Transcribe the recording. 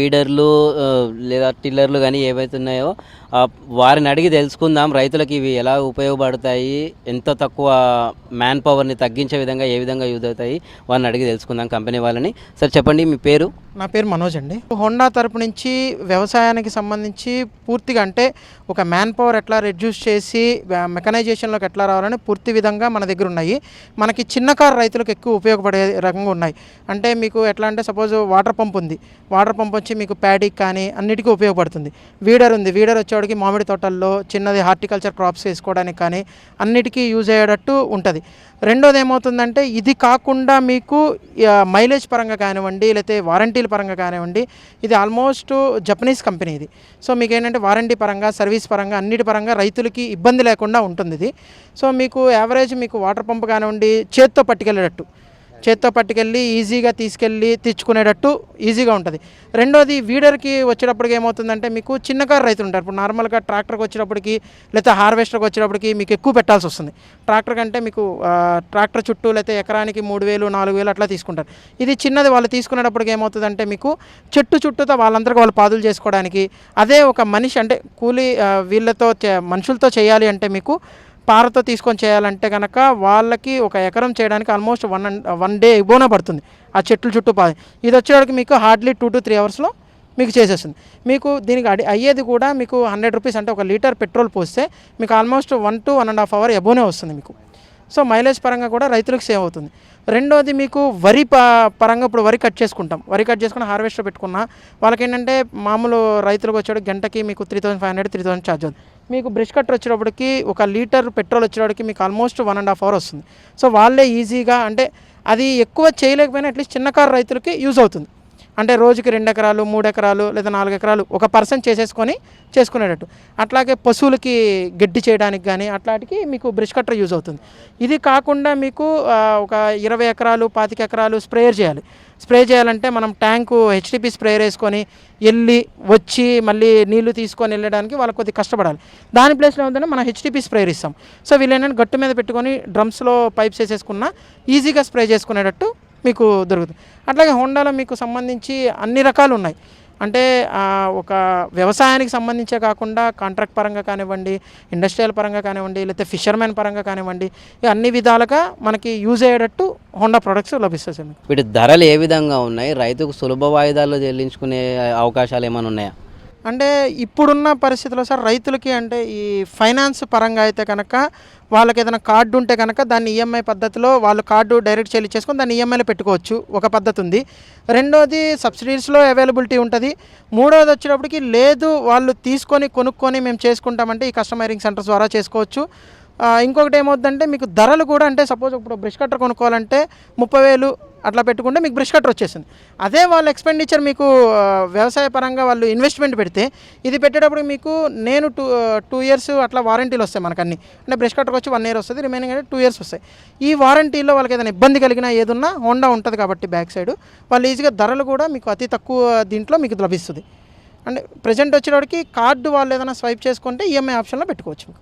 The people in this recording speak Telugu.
ఫీడర్లు లేదా టిల్లర్లు కానీ ఏవైతే ఉన్నాయో వారిని అడిగి తెలుసుకుందాం. రైతులకు ఇవి ఎలా ఉపయోగపడతాయి? ఎంత తక్కువ మ్యాన్ పవర్ని తగ్గించే విధంగా ఏ విధంగా యూజ్ అవుతాయి? వారిని అడిగి తెలుసుకుందాం కంపెనీ వాళ్ళని. సార్ చెప్పండి మీ పేరు? నా పేరు మనోజ్ అండి. హోండా తరపు నుంచి వ్యవసాయానికి సంబంధించి పూర్తిగా అంటే ఒక మ్యాన్ పవర్ ఎట్లా రెడ్యూస్ చేసి మెకనైజేషన్లోకి ఎట్లా రావాలని పూర్తి విధంగా మన దగ్గర ఉన్నాయి. మనకి చిన్న కారు రైతులకు ఎక్కువ ఉపయోగపడే రకంగా ఉన్నాయి. అంటే మీకు ఎట్లా అంటే సపోజ్ వాటర్ పంప్ ఉంది. వాటర్ పంప్ వచ్చి మీకు ప్యాడీకి కానీ అన్నిటికీ ఉపయోగపడుతుంది. వీడర్ ఉంది. వీడర్ వచ్చేవాడికి మామిడి తోటల్లో చిన్నది హార్టికల్చర్ క్రాప్స్ వేసుకోవడానికి కానీ అన్నిటికీ యూజ్ అయ్యేటట్టు ఉంటుంది. రెండోది ఏమవుతుందంటే ఇది కాకుండా మీకు మైలేజ్ పరంగా కానివ్వండి లేకపోతే వారంటీ వారంటీల పరంగా కానివ్వండి ఇది ఆల్మోస్ట్ జపనీస్ కంపెనీ ఇది. సో మీకు ఏంటంటే వారంటీ పరంగా సర్వీస్ పరంగా అన్నిటి పరంగా రైతులకి ఇబ్బంది లేకుండా ఉంటుంది ఇది సో మీకు యావరేజ్ మీకు వాటర్ పంప్ కానివ్వండి చేత్తో పట్టుకెళ్ళేటట్టు. చేత్తో పట్టుకెళ్ళి ఈజీగా తీసుకెళ్ళి తెచ్చుకునేటట్టు ఈజీగా ఉంటుంది. రెండోది వీడర్కి వచ్చేటప్పటికి ఏమవుతుందంటే మీకు చిన్న కారు రైతులు ఉంటారు. ఇప్పుడు నార్మల్గా ట్రాక్టర్కి వచ్చేటప్పటికి లేకపోతే హార్వెస్టర్కి వచ్చేటప్పటికి మీకు ఎక్కువ పెట్టాల్సి వస్తుంది. ట్రాక్టర్ కంటే మీకు ట్రాక్టర్ చుట్టూ లేకపోతే ఎకరానికి మూడు వేలు నాలుగు వేలు అట్లా తీసుకుంటారు. ఇది చిన్నది వాళ్ళు తీసుకునేటప్పటికి ఏమవుతుందంటే మీకు చెట్టు చుట్టూతో వాళ్ళందరికీ వాళ్ళు పాదులు చేసుకోవడానికి అదే ఒక మనిషి అంటే కూలీ వీళ్ళతో చే- మనుషులతో చేయాలి అంటే మీకు పారతో తీసుకొని చేయాలంటే కనుక వాళ్ళకి ఒక ఎకరం చేయడానికి almost one and one day ఇబోనా పడుతుంది. ఆ చెట్లు చుట్టూ పాది ఇది వచ్చేవాడికి మీకు హార్డ్లీ టూ టు త్రీ అవర్స్లో మీకు చేసేస్తుంది. మీకు దీనికి అడి అయ్యేది కూడా మీకు హండ్రెడ్ రూపీస్ అంటే ఒక లీటర్ పెట్రోల్ పోస్తే మీకు almost one to one and half hour ఎబోనే వస్తుంది మీకు. సో మైలేజ్ పరంగా కూడా రైతులకు సేవ్ అవుతుంది. రెండోది మీకు వరి ప పరంగా ఇప్పుడు వరి కట్ చేసుకుంటాం. వరి కట్ చేసుకుని హార్వెస్టర్ పెట్టుకున్నా వాళ్ళకి ఏంటంటే మామూలు రైతులకు వచ్చేటప్పుడు గంటకి మీకు three thousand five hundred three thousand charge అవుతుంది. మీకు బ్రష్ కట్టర్ వచ్చేటప్పటికి ఒక లీటర్ పెట్రోల్ వచ్చేటప్పటికి మీకు almost one and half hour వస్తుంది. సో వాళ్ళే ఈజీగా అంటే అది ఎక్కువ చేయలేకపోయినా అట్లీస్ట్ చిన్న కారు రైతులకి యూజ్ అవుతుంది. అంటే రోజుకి రెండు ఎకరాలు మూడు ఎకరాలు లేదా నాలుగు ఎకరాలు ఒక పర్సన్ చేసేసుకొని చేసుకునేటట్టు. అట్లాగే పశువులకి గడ్డి చేయడానికి కానీ అట్లాంటికి మీకు బ్రష్ కట్టర్ యూజ్ అవుతుంది. ఇది కాకుండా మీకు ఒక ఇరవై ఎకరాలు పాతిక ఎకరాలు స్ప్రేయర్ చేయాలి. స్ప్రే చేయాలంటే మనం ట్యాంకు హెచ్డిపి స్ప్రేయర్ వేసుకొని వెళ్ళి వచ్చి మళ్ళీ నీళ్ళు తీసుకొని వెళ్ళడానికి వాళ్ళకి కొద్దిగా కష్టపడాలి. దాని ప్లేస్లో ఏంటంటే మనం హెచ్డిపి స్ప్రేయర్ ఇస్తాం. సో వీళ్ళు ఏంటంటే గట్టు మీద పెట్టుకొని డ్రమ్స్లో పైప్స్ వేసేసుకున్న ఈజీగా స్ప్రే చేసుకునేటట్టు మీకు దొరుకుతుంది. అట్లాగే హోండాలో మీకు సంబంధించి అన్ని రకాలు ఉన్నాయి. అంటే ఒక వ్యవసాయానికి సంబంధించే కాకుండా కాంట్రాక్ట్ పరంగా కానివ్వండి ఇండస్ట్రియల్ పరంగా కానివ్వండి లేకపోతే ఫిషర్మెన్ పరంగా కానివ్వండి ఇక అన్ని విధాలుగా మనకి యూజ్ అయ్యేటట్టు హోండా ప్రొడక్ట్స్ లభిస్తాయి సార్ మీకు. వీటి ధరలు ఏ విధంగా ఉన్నాయి? రైతుకు సులభ వాయిదాలు చెల్లించుకునే అవకాశాలు ఏమైనా ఉన్నాయా? అంటే ఇప్పుడున్న పరిస్థితిలో సార్ రైతులకి అంటే ఈ ఫైనాన్స్ పరంగా అయితే కనుక వాళ్ళకి ఏదైనా కార్డు ఉంటే కనుక దాన్ని ఈఎంఐ పద్ధతిలో వాళ్ళు కార్డు డైరెక్ట్ చెల్లించేసుకొని దాన్ని ఈఎంఐలో పెట్టుకోవచ్చు. ఒక పద్ధతి ఉంది. రెండోది సబ్సిడీస్లో అవైలబిలిటీ ఉంటుంది. మూడోది వచ్చేటప్పటికి లేదు వాళ్ళు తీసుకొని కొనుక్కొని మేము చేసుకుంటామంటే ఈ కస్టమైరింగ్ సెంటర్స్ ద్వారా చేసుకోవచ్చు. ఇంకొకటి ఏమవుతుందంటే మీకు ధరలు కూడా అంటే సపోజ్ ఇప్పుడు బ్రష్ కట్టర్ కొనుక్కోవాలంటే ముప్పై వేలు అట్లా పెట్టుకుంటే మీకు బ్రష్ కట్టర్ వచ్చేసింది. అదే వాళ్ళ ఎక్స్పెండిచర్ మీకు వ్యవసాయ పరంగా వాళ్ళు ఇన్వెస్ట్మెంట్ పెడితే ఇది పెట్టేటప్పుడు మీకు నేను టూ టూ ఇయర్స్ అట్లా వారంటీలు వస్తాయి మనకు అన్ని అంటే బ్రష్ కట్టర్కి వచ్చి వన్ ఇయర్ వస్తుంది రిమైనింగ్ అంటే టూ ఇయర్స్ వస్తాయి. ఈ వారంటీలో వాళ్ళకి ఏదైనా ఇబ్బంది కలిగినా ఏదున్నా హోండా ఉంటుంది కాబట్టి బ్యాక్ సైడ్ వాళ్ళు ఈజీగా ధరలు కూడా మీకు అతి తక్కువ దీంట్లో మీకు లభిస్తుంది. అంటే ప్రజెంట్ వచ్చేటప్పటికి కార్డు వాళ్ళు ఏదైనా స్వైప్ చేసుకుంటే ఈఎంఐ ఆప్షన్లో పెట్టుకోవచ్చు మీకు.